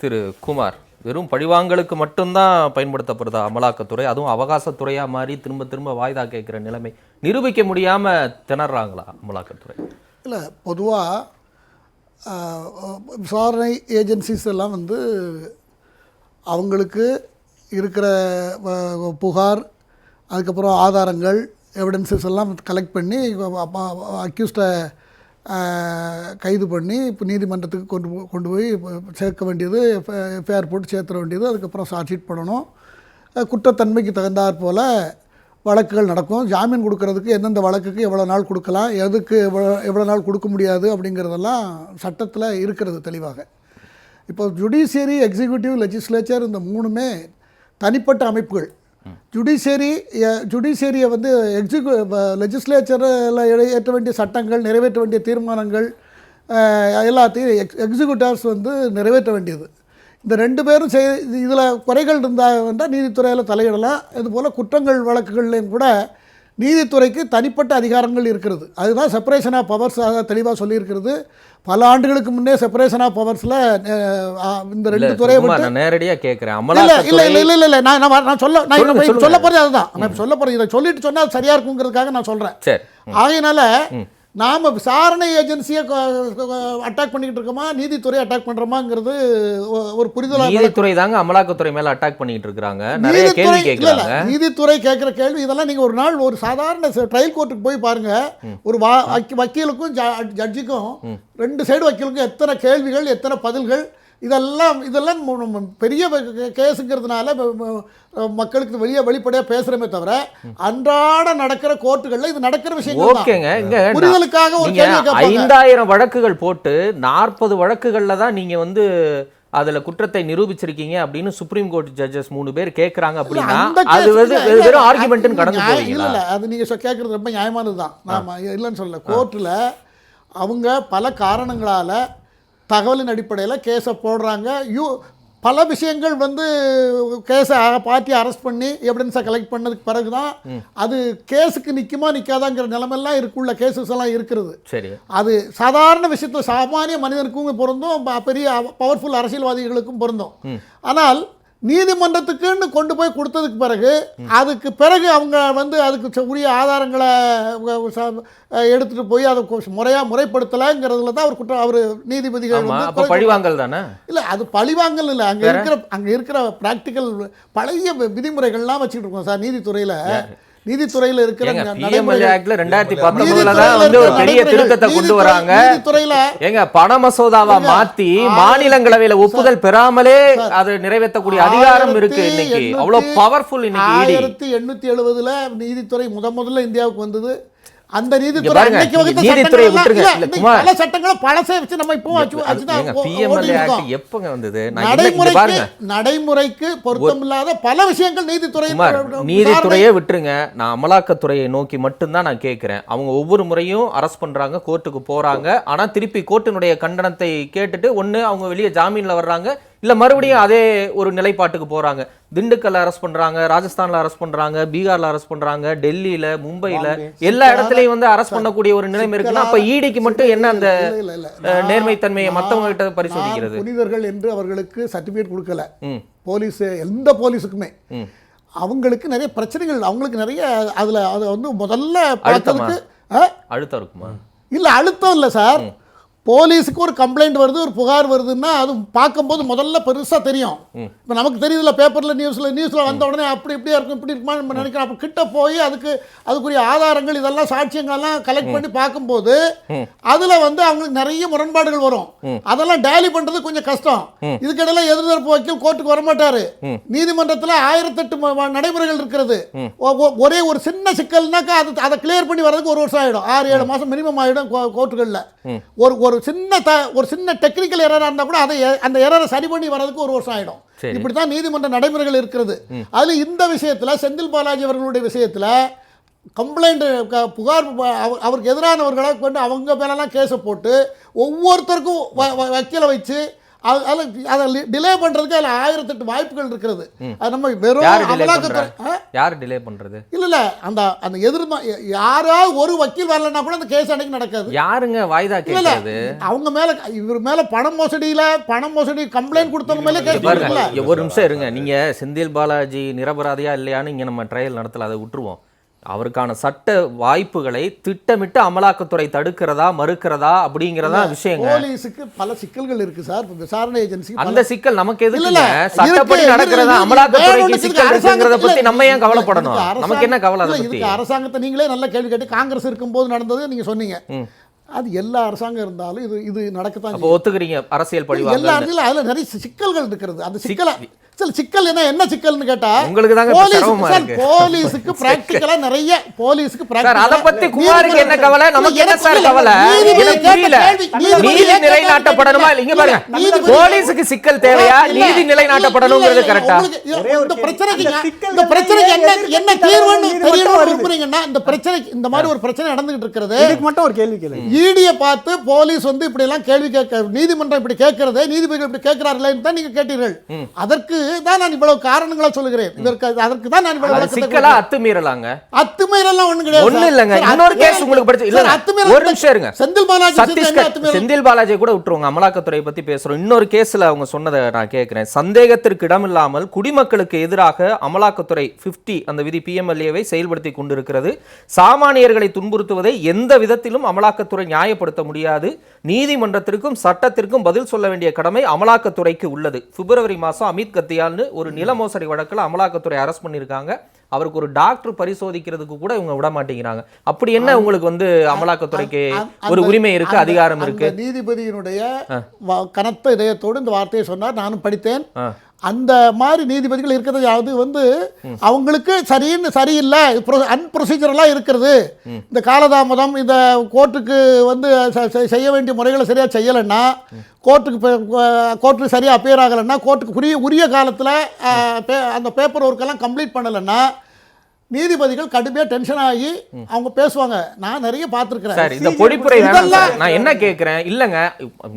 திரு குமார் வெறும் பழிவாங்கலுக்கு மட்டும்தான் பயன்படுத்தப்படுதா அமலாக்கத்துறை? அதுவும் அவகாசத்துறையாக மாறி திரும்ப திரும்ப வாய்தா கேட்குற நிலைமை நிரூபிக்க முடியாமல் திணறாங்களா அமலாக்கத்துறை? இல்லை பொதுவாக விசாரணை ஏஜென்சிஸ் எல்லாம் வந்து அவங்களுக்கு இருக்கிற வ- புகார் அதுக்கப்புறம் ஆதாரங்கள் எவிடன்சஸ் எல்லாம் கலெக்ட் பண்ணி அக்யூஸ்டை கைது பண்ணி இப்போ நீதிமன்றத்துக்கு கொண்டு கொண்டு போய் சேர்க்க வேண்டியது எஃப்ஐஆர் போட்டு சேர்த்துற வேண்டியது அதுக்கப்புறம் சார்ஜ் பண்ணணும் குற்றத்தன்மைக்கு தகுந்தாற் போல் வழக்குகள் நடக்கும். ஜாமீன் கொடுக்கறதுக்கு எந்தெந்த வழக்குக்கு எவ்வளோ நாள் கொடுக்கலாம் எதுக்கு எவ்வளோ எவ்வளோ நாள் கொடுக்க முடியாது அப்படிங்கிறதெல்லாம் சட்டத்தில் இருக்கிறது தெளிவாக. இப்போ ஜுடிஷியரி எக்ஸிக்யூட்டிவ் லெஜிஸ்லேச்சர் இந்த மூணுமே தனிப்பட்ட அமைப்புகள். ஜுடிஷியரி ஜுடிஷியரியை வந்து எக்ஸிக்யூ லெஜிஸ்லேச்சரில் ஏற்ற வேண்டிய சட்டங்கள் நிறைவேற்ற வேண்டிய தீர்மானங்கள் எல்லாத்தையும் எக்ஸ் எக்ஸிக்யூட்டிவ்ஸ் வந்து நிறைவேற்ற வேண்டியது. இந்த ரெண்டு பேரும் செய் இதில் குறைகள் இருந்தால் வந்தால் நீதித்துறையில் தலையிடலாம். இதுபோல் குற்றங்கள் வழக்குகள்லையும் கூட நீதித்துறைக்கு தனிப்பட்ட அதிகாரங்கள் இருக்கிறது. அதுதான் செப்பரேஷன் ஆஃப் பவர்ஸ் தெளிவாக சொல்லியிருக்கிறது. பல ஆண்டுகளுக்கு முன்னே செப்பரேஷன் ஆஃப் பவர்ஸில் இந்த ரெண்டு துறையை விட்டு நான் நேரடியா கேட்கிறேன் இல்ல இல்ல இல்ல இல்ல இல்ல நான் நான் சொல்ல நான். சொல்ல போறது அதுதான். நான் சொல்ல போறது இதை சொல்லிட்டு சொன்னா அது சரியா இருக்குங்கிறதுக்காக நான் சொல்றேன். சரி. ஆகையினால நாம விசாரணை ஏஜென்சியை அட்டாக் பண்ணிக்கிட்டு இருக்கோமா? நீதித்துறை அட்டாக் பண்றோமாங்கிறது ஒ- ஒரு புரிதலா நீதித்துறை தாங்க அமலாக்கத்துறை மேல அட்டாக் பண்ணிட்டு இருக்காங்க நிறைய நீதித்துறை இல்ல, நீதித்துறை கேட்குற கேள்வி இதெல்லாம் நீங்க ஒரு நாள் ஒரு சாதாரண ட்ரையல் கோர்ட்டுக்கு போய் பாருங்க. ஒரு வக்கீலுக்கும் ஜட்ஜுக்கும் ரெண்டு சைடு வக்கீலுக்கும் எத்தனை கேள்விகள் எத்தனை பதில்கள் இதெல்லாம் இதெல்லாம் பெரிய கேஸுங்கிறதுனால மக்களுக்கு வெளியே வெளிப்படையா பேசுறமே தவிர அன்றாட நடக்கிற கோர்ட்டுகள்ல இது நடக்கிற விஷயங்கள் தான். ஓகேங்க புரிதலுக்காக ஒரு ஐந்தாயிரம் வழக்குகள் போட்டு நாற்பது வழக்குகள்ல தான் நீங்க வந்து அதுல குற்றத்தை நிரூபிச்சிருக்கீங்க அப்படின்னு சுப்ரீம் கோர்ட் ஜட்ஜஸ் மூணு பேர் கேக்குறாங்க அப்படின்னா அது வந்து இல்ல, இல்ல, வெறும் ஆர்குமெண்ட்னு அது கடந்து போவீங்களா? இல்ல, அது நீங்க கேட்கறது ரொம்ப நியாயமானது தான் நாம இல்லைன்னு சொல்லல. கோர்ட்டில் அவங்க பல காரணங்களால தகவலின் அடிப்படையில் கேஸை போடுறாங்க. யூ பல விஷயங்கள் வந்து கேஸை பார்ட்டி அரெஸ்ட் பண்ணி எவிடன்ஸை கலெக்ட் பண்ணதுக்கு பிறகு தான் அது கேஸுக்கு நிற்குமா நிற்காதாங்கிற நிலமெல்லாம் இருக்குள்ள கேசஸ் எல்லாம் இருக்கிறது. சரி. அது சாதாரண விஷயத்தில் சாமானிய மனிதனுக்கும் பொருந்தும் பெரிய பவர்ஃபுல் அரசியல்வாதிகளுக்கும் பொருந்தும். ஆனால் நீதிமன்றத்துக்குன்னு கொண்டு போய் கொடுத்ததுக்கு பிறகு அதுக்கு பிறகு அவங்க வந்து அதுக்கு உரிய ஆதாரங்களை எடுத்துட்டு போய் அதை கொ- முறையா முறைப்படுத்தலைங்கிறதுல தான் அவர் குற்றம் அவர் நீதிபதிகள் வந்து பழிவாங்கல் தானே? இல்ல அது பழிவாங்கல் இல்ல. அங்க இருக்கிற அங்க இருக்கிற பிராக்டிக்கல் பழைய விதிமுறைகள்லாம் வச்சுட்டு இருக்கோம் சார் நீதித்துறையில. நீதித்துறையில இருக்கிற ஏங்க நடைமுறைகள், திருத்தத்தை கொண்டு வராங்க. ஏங்க பண மசோதாவா மாத்தி மாநிலங்களவையில ஒப்புதல் பெறாமலே அது நிறைவேற்றக்கூடிய அதிகாரம் இருக்கு இன்னைக்கு. அவ்வளவு பவர்ஃபுல் இன்னைக்கு இடி ஆயிரத்தி எண்ணூத்தி எழுபதுல நீதித்துறை முத முதல்ல இந்தியாவுக்கு வந்தது. அந்த நீதித்துறை அன்னைக்கு வகுத்த குமார். பல சட்டங்களை பழசை வச்சு நம்ம இப்போ எப்பங்க வந்தது? நடைமுறைக்கு நடைமுறைக்கு பொருத்தமில்லாத பல விஷயங்கள் நீதித்துறை நீதித்துறையே விட்டுருங்க. நான் அமலாக்கத்துறையை நோக்கி மட்டும்தான் நான் கேட்கிறேன். அவங்க ஒவ்வொரு முறையும் அரெஸ்ட் பண்றாங்க கோர்ட்டுக்கு போறாங்க. ஆனா திருப்பி கோர்ட்டினுடைய கண்டனத்தை கேட்டுட்டு ஒண்ணு அவங்க வெளியே ஜாமீன்ல வர்றாங்க. இல்ல மறுபடியும் அதே ஒரு நிலைப்பாட்டுக்கு போறாங்க. திண்டுக்கல்ல அரெஸ்ட் பண்றாங்க ராஜஸ்தான்ல அரெஸ்ட் பண்றாங்க பீகார்ல அரெஸ்ட் பண்றாங்க டெல்லியில மும்பைல எல்லா இடத்துலயும் வந்து அரெஸ்ட் பண்ணக்கூடிய ஒரு நிலைமை இருக்குன்னா அப்ப ஈடிக்கு மட்டும் என்ன அந்த நேர்மைத்தன்மையை நான் மத்தவங்க கிட்ட பரிசோதிக்கிறது. புனிதர்கள் என்று அவர்களுக்கு சர்டிபிகேட் கொடுக்கல. போலீஸ் எந்த போலீஸுக்குமே. அவங்களுக்கு நிறைய பிரச்சனைகள் அவங்களுக்கு நிறைய அதுல அதை வந்து முதல்ல பார்த்ததுக்கு? அழுத்தம் இருக்குமா? இல்ல அழுத்தம் இல்லை சார். போலீஸுக்கு ஒரு கம்ப்ளைண்ட் வருது ஒரு புகார் வருதுன்னா அது பார்க்கும்போது முதல்ல பெருசா தெரியும். இப்போ நமக்கு தெரியுதுல பேப்பர்ல நியூஸ்ல நியூஸ்ல வந்த உடனே அப்படி இப்படியா இருக்கும் இப்படி இருக்குமா நம்ம நினைக்கிறோம். அப்போ கிட்ட போய் அதுக்கு அதுக்குரிய ஆதாரங்கள் இதெல்லாம் சாட்சியங்கள்லாம் கலெக்ட் பண்ணி பார்க்கும்போது அதுல வந்து அவங்களுக்கு நிறைய முரண்பாடுகள் வரும். அதெல்லாம் டேலி பண்றது கொஞ்சம் கஷ்டம். இதுக்கிடையில எதிர்த்தரப்பு வக்கீல் கோர்ட்டுக்கு வரமாட்டாரு. நீதிமன்றத்துல ஆயிரத்தெட்டு நடைமுறைகள் இருக்கிறது. ஒரே ஒரு சின்ன சிக்கல்னாக்கா அது அதை கிளியர் பண்ணி வர்றதுக்கு ஒரு வருஷம் ஆயிடும். ஆறு ஏழு மாசம் மினிமம் ஆயிடும் கோ- கோர்ட்டுகள்ல. ஒரு ஒரு சின்ன த ஒரு சின்ன டெக்னிக்கல் எரரா இருந்தா கூட அதை அந்த எரரை சரி பண்ணி வர்றதுக்கு ஒரு வருஷம் ஆயிடும். சரி. இப்படித்தான் நீதிமன்ற நடைமுறைகள் இருக்கிறது. அதுல இந்த விஷயத்துல செந்தில் பாலாஜி அவர்களுடைய விஷயத்துல கம்ப்ளைண்ட் புகார் அவருக்கு எதிரானவர்களை கொண்டு அவங்க மேலெல்லாம் கேஸை போட்டு ஒவ்வொருத்தருக்கும் வக்கீலை வச்சு அதில் அதை டிலே பண்ணுறதுக்கு அதில் ஆயிரத்தெட்டு வாய்ப்புகள் இருக்கிறது. அது நம்ம வெறும் அமலாக்கத்துறை யார் டிலே பண்றது? இல்லை இல்லை அந்த அந்த எதிர்மா யாராவது ஒரு வக்கீல் வரலன்னா கூட அந்த கேஸ் அன்னைக்கு நடக்காது. யாருங்க வாய்தா இல்ல அவங்க மேல இவர் மேல பணம் மோசடியில பணம் மோசடி கம்ப்ளைண்ட் கொடுத்தவங்க மேலே கேஸ் ஒரு நிமிஷம் இருங்க. நீங்க செந்தில் பாலாஜி நிரபராதியா இல்லையான்னு இங்க நம்ம ட்ரையல் நடத்தல அதை விட்டுருவோம். அவருக்கான சட்ட வாய்ப்புகளை திட்டமிட்டு அமலாக்கத்துறை தடுக்கிறதா மறுக்கிறதா அப்படிங்கிறதா விஷயங்க. போலீஸுக்கு பல சிக்கல்கள் இருக்கு சார். விசாரணை ஏஜென்சி அந்த சிக்கல் நமக்கு எதுக்கு இல்ல. சட்டப்படி நடக்கிறதா அமலாக்கத்துறைக்கு சிக்கல் இருக்குங்கிறத பத்தி நம்ம ஏன் கவலைப்படணும்? நமக்கு என்ன கவலை அதை பத்தி? இதுக்கு அரசாங்கத்தை நீங்களே நல்ல கேள்வி கேட்டு காங்கிரஸ் இருக்கும்போது நடந்தது நீங்க சொன்னீங்க. அது எல்லா அரசாங்கம் இருந்தாலும் இது இது நடக்கத்தான் ஒத்துக்கிறீங்க அரசியல். பழிவாங்க எல்லா இடத்துல அதுல நிறைய சிக்கல்கள் இருக்கிறது. அந்த சிக்கல சில சிக்கல் என்ன? என்ன சிக்கல்னு கேட்டா உங்களுக்கு தாங்க போலீஸ் சார். போலீஸுக்கு பிராக்டிக்கலா நிறைய போலீஸுக்கு சார் அத பத்தி குமாருக்கு என்ன கவலை? நமக்கு என்ன சார் கவலை? எனக்கு புரியல. நீதி நிலைநாட்டப்படணுமா? இல்ல, இங்க பாருங்க. நீதிபதி- போலீஸுக்கு சிக்கல் தேவையா? நீதி இல்ல, நிலைநாட்டப்படணுங்கிறது இல்ல, கரெக்டா உங்களுக்கு இது- ஒரே ஒரு இந்த. பிரச்சனைக்கு இந்த பிரச்சனைக்கு என்ன என்ன தீர்வுன்னு வருது. விரும்புறீங்கன்னா இந்த பிரச்சனைக்கு இந்த மாதிரி ஒரு பிரச்சனை நடந்துகிட்டு இருக்கிறது. இதுக்கு மட்டும் ஒரு கேள்வி கேளுங்க. ஈடியை பார்த்து போலீஸ் வந்து இப்படி எல்லாம் கேள்வி கேட்க நீதிமன்றம் இப்படி கேட்கறது நீதிபதிகள் இப்படி கேட்கிறார்களேன்னு தான் நீங்க கேட்டீர்கள். அதற்கு தான் நான் இவ்வளவு காரணங்களா சொல்லுகிறேன். இதற்கு அதற்கு தான் நான் இவ்வளவு சிக்கலா அத்துமீறலாங்க? அத்துமீறலாம் ஒண்ணு கிடையாது ஒண்ணு. இல்லைங்க. இன்னொரு கேஸ் உங்களுக்கு படிச்சு இல்ல அத்துமீறல் ஒரு நிமிஷம் இருங்க. செந்தில் பாலாஜி சத்தீஸ்கர்? செந்தில் பாலாஜி கூட விட்டுருவாங்க. அமலாக்கத்துறை பத்தி பேசுறோம். இன்னொரு கேஸ்ல அவங்க சொன்னதை நான் கேட்கிறேன். சந்தேகத்திற்கு இடமில்லாமல் குடிமக்களுக்கு எதிராக அமலாக்கத்துறை 50 அந்த விதி பிஎம்எல்ஏவை செயல்படுத்தி கொண்டிருக்கிறது. சாமானியர்களை துன்புறுத்துவதை எந்த விதத்திலும் அமலாக்கத்துறை நியாயப்படுத்த முடியாது. நீதிமன்றத்திற்கும் சட்டத்திற்கும் பதில் சொல்ல வேண்டிய கடமை அமலாக்கத்துறைக்கு உள்ளது. பிப்ரவரி மாசம் அமித் கத்தியால்னு ஒரு நில மோசடி வழக்குல அமலாக்கத்துறை அரெஸ்ட் பண்ணியிருக்காங்க அவருக்கு ஒரு டாக்டர் பரிசோதிக்கிறதுக்கு கூட இவங்க விட மாட்டேங்கிறாங்க. அப்படி என்ன உங்களுக்கு வந்து அமலாக்கத்துறைக்கு ஒரு உரிமை இருக்கு அதிகாரம் இருக்கு? நீதிபதியினுடைய கனத்த இதயத்தோடு இந்த வார்த்தையை சொன்னார். நானும் படித்தேன். அந்த மாதிரி நீதிபதிகள் இருக்கிறது அது வந்து அவங்களுக்கு சரின்னு சரியில்லை அன்ப்ரொசீஜரலாக இருக்கிறது இந்த காலதாமதம் இந்த கோர்ட்டுக்கு வந்து செய்ய வேண்டிய முறைகளை சரியாக செய்யலைன்னா கோர்ட்டுக்கு கோர்ட்டுக்கு சரியாக அப்பியர் ஆகலைன்னா கோர்ட்டுக்கு உரிய உரிய காலத்தில் அந்த பேப்பர் ஒர்க்கெல்லாம் கம்ப்ளீட் பண்ணலைன்னா நீதிபதிகள் கடுமையாக டென்ஷன் ஆகி அவங்க பேசுவாங்க. நான் நிறைய பார்த்துருக்கிறேன். சார் இந்த பொடிப்புரை நான் என்ன கேட்கிறேன் இல்லங்க.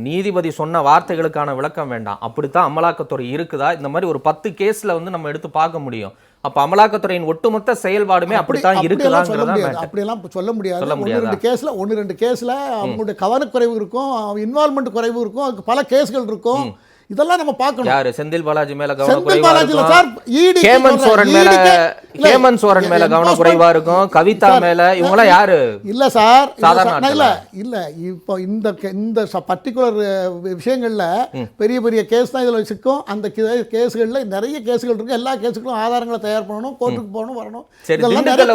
நீதிபதி சொன்ன வார்த்தைகளுக்கான விளக்கம் வேண்டாம். அப்படித்தான் அமலாக்கத்துறை இருக்குதா? இந்த மாதிரி ஒரு பத்து கேஸ்ல வந்து நம்ம எடுத்து பார்க்க முடியும். அப்ப அமலாக்கத்துறையின் ஒட்டுமொத்த செயல்பாடுமே அப்படித்தான் இருக்குதாங்கிறதா. அப்படியெல்லாம் சொல்ல முடியாது. ஒன்று? ரெண்டு கேஸ்ல ஒன்று ரெண்டு கேஸ்ல அவங்களுடைய கவனக்குறைவு இருக்கும். இன்வால்மெண்ட் குறைவு இருக்கும். அதுக்கு பல கேஸ்கள் இருக்கும். இதெல்லாம் நம்ம பார்க்கணும். யாரு? செந்தில் பாலாஜி மேல செந்தில் கவனக்குறைவா பாலாஜில சார் இருக்கும் ஈடி ஹேமந்த் சோரன் மேல ஹேமந்த் சோரன் மேல கவனக்குறைவா இருக்கும்? கவிதா மேல இவங்களாம் யாரு? இல்ல சார் சாதாரண இல்ல இல்ல இப்போ இந்த இந்த பர்டிகுலர் விஷயங்கள்ல பெரிய பெரிய கேஸ் தான் இதுல சிக்கும் அந்த கேஸ்கள்ல நிறைய கேஸ்கள் இருக்கு. எல்லா கேஸுக்கும் ஆதாரங்களை தயார் பண்ணணும் கோர்ட்டுக்கு போகணும் வரணும். சரி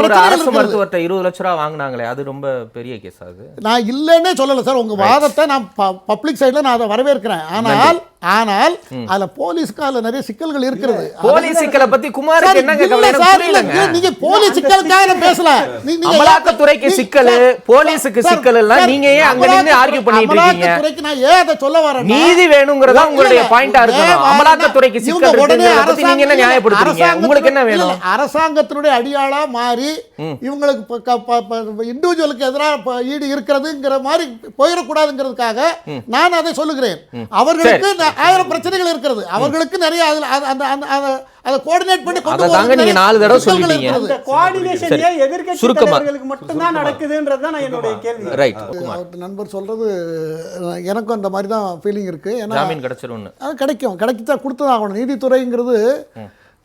ஒரு அரசு. மருத்துவர்கிட்ட இருபது லட்ச ரூபா வாங்குனாங்களே அது ரொம்ப பெரிய கேஸ் அது? நான் இல்லைன்னே சொல்லல சார். உங்க வாதத்தை நான் பப்ளிக் சைடுல நான் அதை வரவேற்கிறேன். ஆனால் ஆனால் அதுல போலீஸ்க்கு அதுல நிறைய சிக்கல்கள் இருக்கிறது. போலீஸ் சிக்கலை பத்தி இல்ல, நீங்க போலீஸ் சிக்கலுக்காக நான் பேசல. நீ- நீங்க அமலாக்கத்துறைக்கு சிக்கலு, போலீஸுக்கு சிக்கல் எல்லாம் நீங்க ஏன் அங்க நின்னு argue பண்ணிட்டு இருக்கீங்க? நான் ஏன் அதை சொல்ல வரேன்னா, நீதி வேணுங்கிறதா இல்ல, உங்களுடைய பாயிண்டா இருக்கணும். ஏன் அமலாக்கத்துறைக்கு சிக்கல் உடனே பத்தி நீங்க என்ன நியாயப்படுத்துறீங்க? உங்களுக்கு என்ன வேணும்? அரசாங்கத்தினுடைய அடியாளா மாறி இவங்களுக்கு இண்டிவிஜுவலுக்கு எதிராக ஈடு இருக்கிறதுங்கிற மாதிரி போயிடக்கூடாதுங்கிறதுக்காக நான் அதை சொல்லுகிறேன். அவர்களுக்கு ஆயிரம் பிரச்சனைகள் இருக்கிறது. அவர்களுக்கு நிறைய அதுல அது- அந்த அந்த அந்த- அதை கோஆர்டினேட் பண்ணி கொண்டு போறதுக்கு நீங்க நாலு தடவை சொல்லிட்டீங்க. இந்த கோஆர்டினேஷன். ஏன் எதிர்க்கட்சி. தலைவர்களுக்கு மட்டும்தான் நடக்குதுன்றது தான் நான் என்னுடைய கேள்வி. ரைட் நண்பர் சொல்றது எனக்கும் அந்த மாதிரி தான் ஃபீலிங் இருக்கு. ஏன்னா ஜாமீன் கிடைச்சிரும்னு. அது கிடைக்கும். கிடைக்கத்தான் கொடுத்துதான் ஆகணும் நீதித்துறைங்கிறது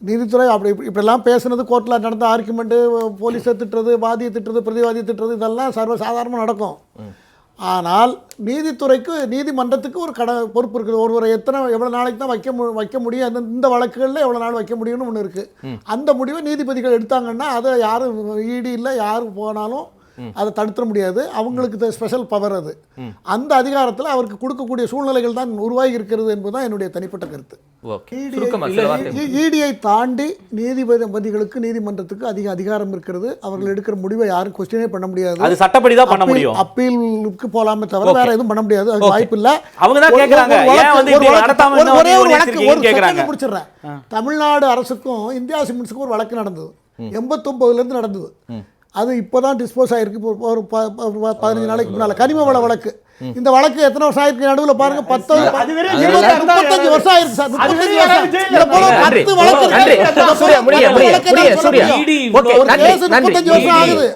நீதித்துறை அப்படி இப்படி- இப்படிலாம் பேசுனது கோர்ட்டில் நடந்த ஆர்குமெண்ட்டு போலீஸை திட்டுறது வாதியை திட்டுறது பிரதிவாதியை திட்டுறது இதெல்லாம் சர்வசாதாரணமாக நடக்கும். ஆனால் நீதித்துறைக்கு நீதிமன்றத்துக்கு ஒரு கட பொறுப்பு இருக்குது. ஒருவரை எத்தனை எவ்வளோ நாளைக்கு தான் வைக்க மு வைக்க முடியும் அந்த இந்த வழக்குகளில் எவ்வளோ நாள் வைக்க முடியும்னு ஒன்று இருக்குது அந்த முடிவை நீதிபதிகள் எடுத்தாங்கன்னா அதை யாரும் ஈடு இல்லை யாரும் போனாலும் அதை தடுத்துட முடியாது. அவங்களுக்கு ஸ்பெஷல் பவர் அது. அந்த அதிகாரத்தில் அவருக்கு கொடுக்கக்கூடிய சூழ்நிலைகள் தான் உருவாகி இருக்கிறது என்பதுதான் என்னுடைய தனிப்பட்ட கருத்து. ஓகே. சுருக்கமா சில வார்த்தை இடியை தாண்டி நீதிபதிகளுக்கு நீதிமன்றத்துக்கு அதிக அதிகாரம் இருக்கிறது. அவர்கள் எடுக்கிற முடிவை யாரும் கொஸ்டினே பண்ண முடியாது. அது சட்டப்படி தான் பண்ண முடியும். அப்பீலுக்கு போலாமே தவிர வேற எதுவும் பண்ண முடியாது. அது. வாய்ப்பு இல்ல. அவங்க தான் கேக்குறாங்க, ஏன் வந்து ஒரு இப்படி நடத்தாம ஒரு- ஒரே வழக்கு ஒரு கேக்குறாங்க. முடிச்சிடுறேன். தமிழ்நாடு அரசுக்கும் இந்தியா சிமெண்ட்ஸுக்கும் ஒரு வழக்கு நடந்தது. எண்பத்தொன்பதுல இருந்து நடந்தது. அது இப்போதான் டிஸ்போஸ் ஆயிருக்கு. இப்போ ஒரு பதினஞ்சு நாளைக்கு முன்னால. கனிம வள வழக்கு. இந்த வழக்கு எத்தனை வருஷம் ஆயிருக்கு? நடுவுல பாருங்க பத்து முப்பத்தஞ்சு வருஷம் ஆயிருக்கு சார். பத்து வழக்கு தான். முப்பத்தஞ்சு வருஷம் ஆகுது.